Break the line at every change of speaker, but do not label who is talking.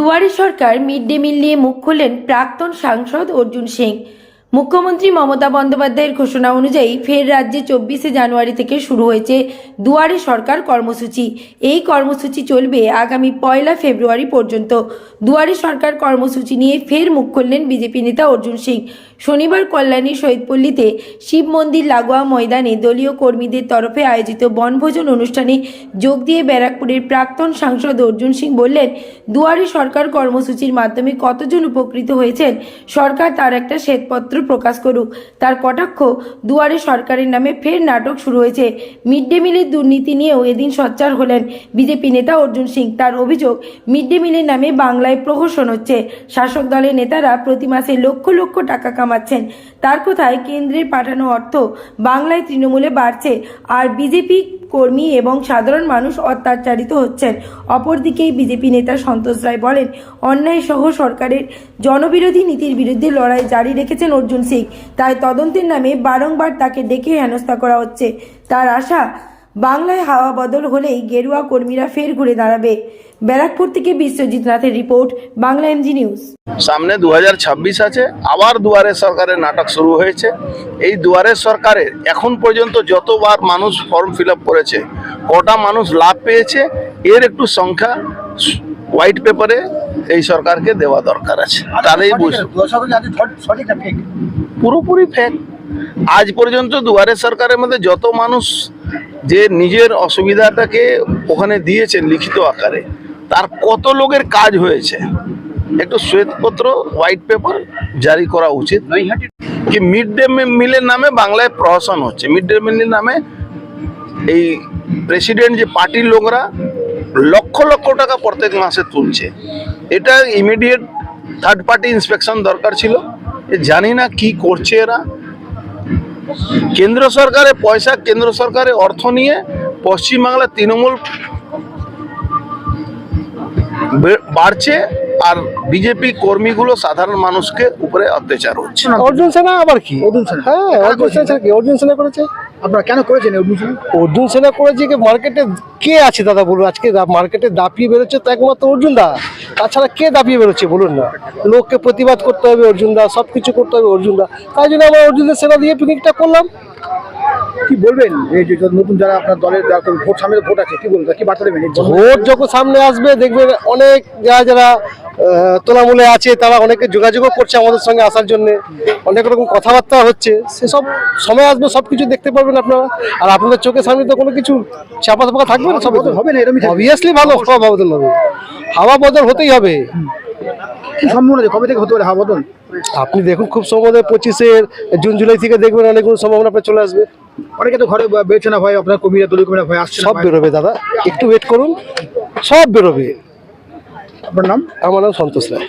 দুয়ারে সরকার mid day meal নিয়ে মুখ খুললেন প্রাক্তন সাংসদ অর্জুন সিং। মুখ্যমন্ত্রী মমতা বন্দ্যোপাধ্যায়ের ঘোষণা অনুযায়ী ফের রাজ্যে চব্বিশে জানুয়ারি থেকে শুরু হয়েছে দুয়ারে সরকার কর্মসূচি। এই কর্মসূচি চলবে আগামী পয়লা ফেব্রুয়ারি পর্যন্ত। দুয়ারে সরকার কর্মসূচি নিয়ে ফের মুখ খুললেন বিজেপি নেতা অর্জুন সিং। শনিবার কল্যাণী শহীদপল্লীতে শিব মন্দির লাগোয়া ময়দানে দলীয় কর্মীদের তরফে আয়োজিত বনভোজন অনুষ্ঠানে যোগ দিয়ে ব্যারাকপুরের প্রাক্তন সাংসদ অর্জুন সিং বললেন, দুয়ারে সরকার কর্মসূচির মাধ্যমে কতজন উপকৃত হয়েছেন? সরকার তার একটা শ্বেতপত্র প্রকাশ করুক। তার কটাক্ষ দুয়ারে সরকারের নামে ফের নাটক শুরু হয়েছে। মিড ডে মিলের দুর্নীতি নিয়েও এদিন সচ্চার হলেন বিজেপি নেতা অর্জুন সিং। তার অভিযোগ, মিড ডে মিলের নামে বাংলায় প্রহসন হচ্ছে। শাসক দলের নেতারা প্রতি মাসে লক্ষ লক্ষ টাকা কামাচ্ছেন। তার কোথায় কেন্দ্রের পাঠানো অর্থ বাংলায় তৃণমূলে বাড়ছে। আর বিজেপি কর্মী এবং সাধারণ মানুষ অত্যাচারিত হচ্ছেন। অপরদিকে বিজেপি নেতা সন্তোষ রায় বলেন অন্যায় সহ সরকারের জনবিরোধী নীতির বিরুদ্ধে লড়াই জারি রেখেছেন অর্জুন সিং। তাই তদন্তের নামে বারংবার তাকে ডেকে হেনস্থা করা হচ্ছে। তার আশা বাংলায় হাওয়া বদল হলেই গেরুয়া কর্মীরা ফের ঘুরে দাঁড়াবে। ব্যারাকপুর থেকে বিশ্বজিৎ নাথের রিপোর্ট বাংলা এমজি নিউজ
সামনে দুহাজার ছাব্বিশ আছে আবার দুয়ারে সরকারের নাটক শুরু হয়েছে। এই দুয়ারে সরকারে এখন পর্যন্ত যতবার মানুষ ফর্ম ফিল করেছে কটা মানুষ লাভ পেয়েছে এর একটু সংখ্যা হোয়াইট পেপারে এই সরকারকে দেওয়া দরকার আছে। তাহলেই বুঝ- পুরোপুরি ফেক আজ পর্যন্ত দুয়ারে সরকারের মধ্যে যত মানুষ যে নিজের অসুবিধাটাকে ওখানে দিয়েছেন লিখিত আকারে, তার কত লোকের কাজ হয়েছে? একটু শ্বেতপত্র হোয়াইট পেপার জারি করা উচিত। কি মিড ডে মিলের নামে বাংলায় প্রহসন হচ্ছে। মিড ডে মিলের নামে এই প্রেসিডেন্ট যে পার্টির লোকরা লক্ষ লক্ষ টাকা প্রত্যেক মাসে তুলছে। এটা ইমিডিয়েট থার্ড পার্টি ইন্সপেকশন দরকার ছিল। জানি না কি করছে এরা। কেন্দ্র সরকারের পয়সা কেন্দ্র সরকারের অর্থ নিয়ে পশ্চিমবাংলার তৃণমূল বাড়ছে আর বিজেপি কর্মীগুলো সাধারণ মানুষকে উপরে অত্যাচার হচ্ছে।
অর্জুন সেনা আবার কি?
অর্জুন সেনা?
হ্যাঁ অর্জুন সেনা কি? অর্জুন সেনা করেছে?
আপনারা কেন করেছেন অর্জুন অভিযোগ
অর্জুন সেনা করেছে কি মার্কেটে কে আছে দাদা বলুন? আজকে মার্কেটে দাপিয়ে বেরোচ্ছে তো একমাত্র অর্জুন দা। তাছাড়া কে দাপিয়ে বেরোচ্ছে বলুন না? লোককে প্রতিবাদ করতে হবে অর্জুন দা সব কিছু করতে হবে অর্জুন দা। তাই জন্য আমরা অর্জুন সেনা দিয়ে পিকনিকটা করলাম।
কি বলবেন? এই যে নতুন যারা আপনার দলের ভোট সামনে ভোট আছে কি বলবেন? কি বার্তা দেবেন
ভোট যখন সামনে আসবে দেখবেন অনেক যারা যারা তোলামূলে আছে তারা অনেকে যোগাযোগও করছে আমাদের সঙ্গে আসার জন্য। অনেক রকম কথাবার্তা হচ্ছে। সেসব সময় আসবে সব কিছু দেখতে পারবেন আপনারা। আর আপনাদের চোখের সামনে তো কোনো কিছু চাপা চাপা থাকবে না সব
হবে না, থাকবে।
অবভিয়াসলি ভালো হাওয়া বদল হবে। হাওয়া বদল হতেই হবে।
কি সম্ভাবনা কবে থেকে হতে পারে হাওয়া বদল?
আপনি দেখুন খুব সম্ভবত পঁচিশের জুন জুলাই থেকে দেখবেন অনেকগুলো সম্ভাবনা আপনার চলে আসবে।
অনেকে তো ঘরে বেরোচ্ছে না ভাই আপনার কুমিরা দলীয় কুমিরা ভাই আসছে
সব বেরোবে দাদা। একটু ওয়েট করুন। সব বেরোবে।
আপনার নাম?
আমার নাম সন্তোষ রায়।